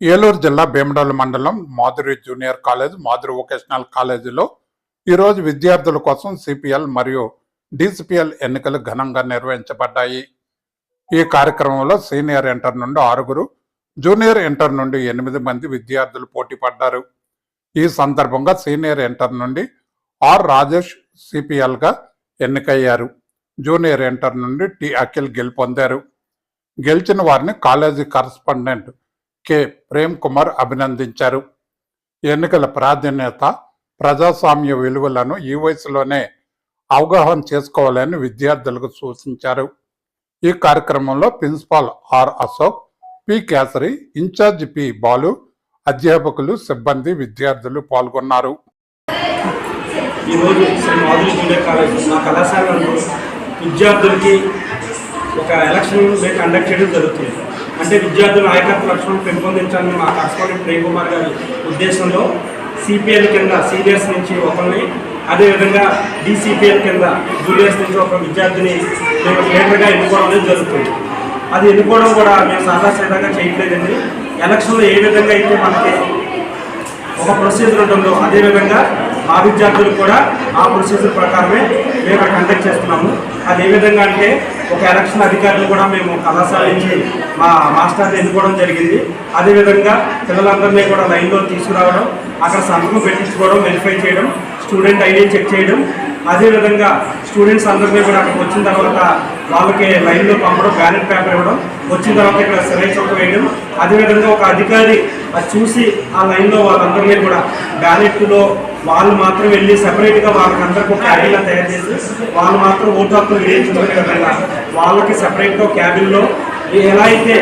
ఏలూరు జిల్లా భీమడోలు మండలం Madhuri junior college Madhuri vocational కాలేజీలో ఈరోజు విద్యార్థుల కోసం సిపిఎల్ మరియు డిసిపిఎల్ ఎన్నికలు ఘనంగా నిర్వహించబడ్డాయి. ఈ కార్యక్రమంలో సీనియర్ ఇంటర్ నుండి ఆరుగురు జూనియర్ ఇంటర్ నుండి ఎనిమిది మంది విద్యార్థులు పోటీ పడ్డారు. ఈ సందర్భంగా సీనియర్ ఇంటర్ నుండి ఆర్ రాజేష్ సిపిఎల్గా ఎన్నికయ్యారు. జూనియర్ ఇంటర్ నుండి టి అఖిల్ గెలుపొందారు. గెలిచిన వారిని college correspondent K. Prem Kumar అభినందించారు. ఎన్నికల ప్రాధాన్యత ప్రజాస్వామ్య విలువలను ఈ వయసులోనే అవగాహన చేసుకోవాలని విద్యార్థులకు సూచించారు. ఈ కార్యక్రమంలో principal R. Ashok P. Kesari in-charge P. Balu అధ్యాపకులు సిబ్బంది విద్యార్థులు పాల్గొన్నారు. ఈరోజు శ్రీ మాధురి జూనియర్ కాలేజ్ నా కళాశాలలో విద్యార్థులకి ఒక ఎలక్షన్ కండక్ట్ చేయడం జరుగుతుంది. అంటే విద్యార్థుల నాయకత్వ లక్షణం పెంపొందించాలని మా కరస్పాండెంట్ ప్రేమ్ కుమార్ గారి ఉద్దేశంలో సిపిఎల్ కింద సీనియర్స్ నుంచి ఒకరిని అదేవిధంగా డిసిపిఎల్ కింద జూనియర్స్ నుంచి ఒక విద్యార్థిని మేము లీడర్గా ఎన్నుకోవడం అనేది జరుగుతుంది. అది ఎన్నుకోవడం కూడా మేము సాదాసీదంగా చేయట్లేదండి. ఎలక్షన్లో ఏ విధంగా అయితే మనకి ఒక ప్రొసీజర్ ఉంటుందో అదేవిధంగా మా విద్యార్థులు కూడా ఆ ప్రొసీజర్ ప్రకారమే మేము ఇక్కడ కండక్ట్ చేస్తున్నాము. అది ఏ విధంగా అంటే ఒక ఎలక్షన్ అధికారులు కూడా మేము కళాశాల నుంచి మా మాస్టర్ని ఎన్నుకోవడం జరిగింది. అదేవిధంగా పిల్లలందరినీ కూడా లైన్లో తీసుకురావడం అక్కడ సంతకం పెట్టించుకోవడం వెరిఫై చేయడం స్టూడెంట్ ఐడి చెక్ చేయడం. అదేవిధంగా స్టూడెంట్స్ అందరినీ కూడా అక్కడికి వచ్చిన తర్వాత వాళ్ళకి లైన్లో పంపడం బ్యాలెట్ పేపర్ ఇవ్వడం వచ్చిన తర్వాత ఇక్కడ సెలెక్ట్ చౌక వేయడం. అదేవిధంగా ఒక అధికారి అది చూసి ఆ లైన్లో వాళ్ళందరినీ కూడా బ్యాలెట్లో వాళ్ళు మాత్రం వెళ్ళి సెపరేట్గా వాళ్ళకందరికీ ఒక క్యాబిన్లా తయారు చేసి వాళ్ళు మాత్రం ఓటు హక్కులు వినియోగించుకునే విధంగా వాళ్ళకి సెపరేట్గా క్యాబిన్లో ఎలా అయితే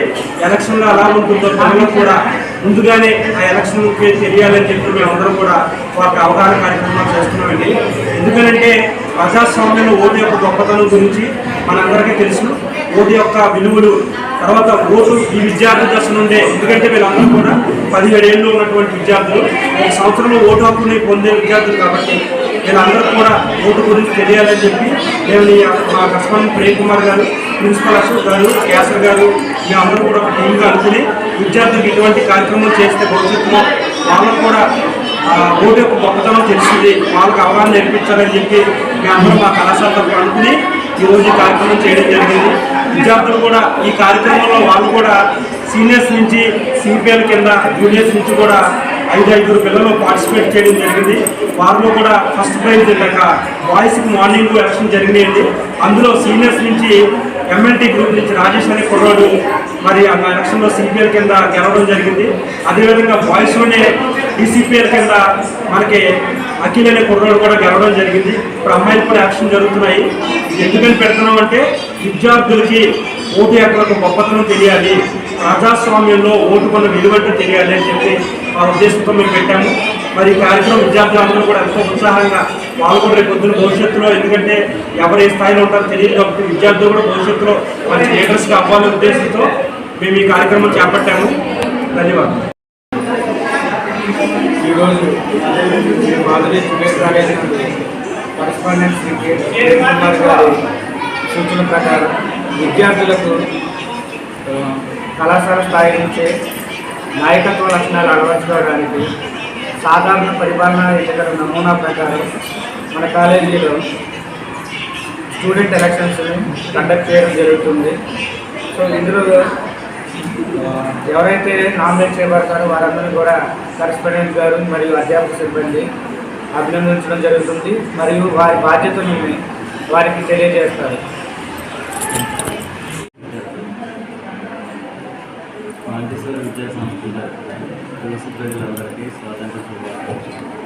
ఎలక్షన్లో ఎలా ఉంటుందో పిల్లలకు కూడా ముందుగానే ఆ ఎలక్షన్కి తెలియాలని చెప్పి మేమందరం కూడా వాళ్ళకి అవగాహన కార్యక్రమాలు చేస్తున్నామండి. ఎందుకంటే ప్రజాస్వామ్యంలో ఓటు యొక్క గొప్పతనం గురించి మనందరికీ తెలుసు. ఓటు యొక్క విలువలు తర్వాత ఓటు ఈ విద్యార్థి దశ నుండే ఎందుకంటే వీళ్ళందరూ కూడా పదిహేడు ఏళ్ళు ఉన్నటువంటి విద్యార్థులు ఒక సంవత్సరంలో ఓటు హక్కుని పొందే విద్యార్థులు కాబట్టి వీళ్ళందరూ కూడా ఓటు గురించి తెలియాలని చెప్పి నేను మా కస్టమర్ ప్రేమ్ కుమార్ గారు ప్రిన్సిపల్ అశోక్ గారు కేసర్ గారు మేమందరూ కూడా ఒక టీమ్గా అనుకుని విద్యార్థులకు ఇటువంటి కార్యక్రమం చేస్తే భవిష్యత్తులో వాళ్ళకు కూడా ఓటు యొక్క గొప్పతనం తెలిసింది వాళ్ళకి అవగాహన నేర్పించాలని చెప్పి మేమందరం మా కళాశాల అనుకుని ఈరోజు ఈ కార్యక్రమం చేయడం జరిగింది. విద్యార్థులు కూడా ఈ కార్యక్రమంలో వాళ్ళు కూడా సీనియర్స్ నుంచి సిపిఎల్ కింద జూనియర్స్ నుంచి కూడా ఐదు ఐదుగురు పిల్లలు పార్టిసిపేట్ చేయడం జరిగింది. వారిలో కూడా ఫస్ట్ ప్రైజ్ ఇందాక బాయ్స్కి మార్నింగ్ ఎలక్షన్ జరిగినాయండి అందులో సీనియర్స్ నుంచి ఎంఎల్టీ గ్రూప్ నుంచి రాజేష్ అనే కుర్రాడు మరి ఆ ఎలక్షన్లో సిపిఎల్ కింద గెలవడం జరిగింది. అదేవిధంగా బాయ్స్లోనే డిసిపిఎల్ కింద మనకి అఖిల్ అనే కుర్రాడు కూడా గెలవడం జరిగింది. ఇప్పుడు అమ్మాయిలు కూడా యాక్షన్ జరుగుతున్నాయి. ఎందుకని పెడుతున్నాం అంటే విద్యార్థులకి ఓటు యొక్క గొప్పతనం తెలియాలి. ప్రజాస్వామ్యంలో ఓటు కొన్న విలువంటే తెలియాలి అని చెప్పి ఆ ఉద్దేశంతో మేము పెట్టాము. మరి ఈ కార్యక్రమం విద్యార్థులందరూ కూడా ఎంతో ఉత్సాహంగా వాళ్ళు రేపు పొద్దున భవిష్యత్తులో ఎందుకంటే ఎవరు ఏ స్థాయిలో ఉంటారో తెలియదు కాబట్టి విద్యార్థులు కూడా భవిష్యత్తులో మంచి లీడర్స్గా అవ్వాలనే ఉద్దేశంతో మేము ఈ కార్యక్రమం చేపట్టాము ధన్యవాదాలు ఈరోజు శ్రీ మాధురి జూనియర్ కాలేజ్ నుండి ఫైనాన్స్ కుమార్ గారి సూచన ప్రకారం విద్యార్థులకు కళాశాల స్థాయి నుంచే నాయకత్వ లక్షణాలు అలవర్చుకోవడానికి సాధారణ పరిపాలన ఎన్నికల నమూనా ప్రకారం మన కాలేజీలో స్టూడెంట్ ఎలక్షన్స్ని కండక్ట్ చేయడం జరుగుతుంది. సో ఇందులో ఎవరైతే నామినేట్ చేయబడతారో వారందరూ కూడా కరెస్పాండెంట్ గారు మరియు అధ్యాపక సిబ్బంది అభినందించడం జరుగుతుంది. మరియు వారి బాధ్యతలను వారికి తెలియజేస్తారు మాంటిసోర్ విద్యా సంస్థ దేశ ప్రజలందరికీ స్వాతంత్ర శుభాకాంక్షలు.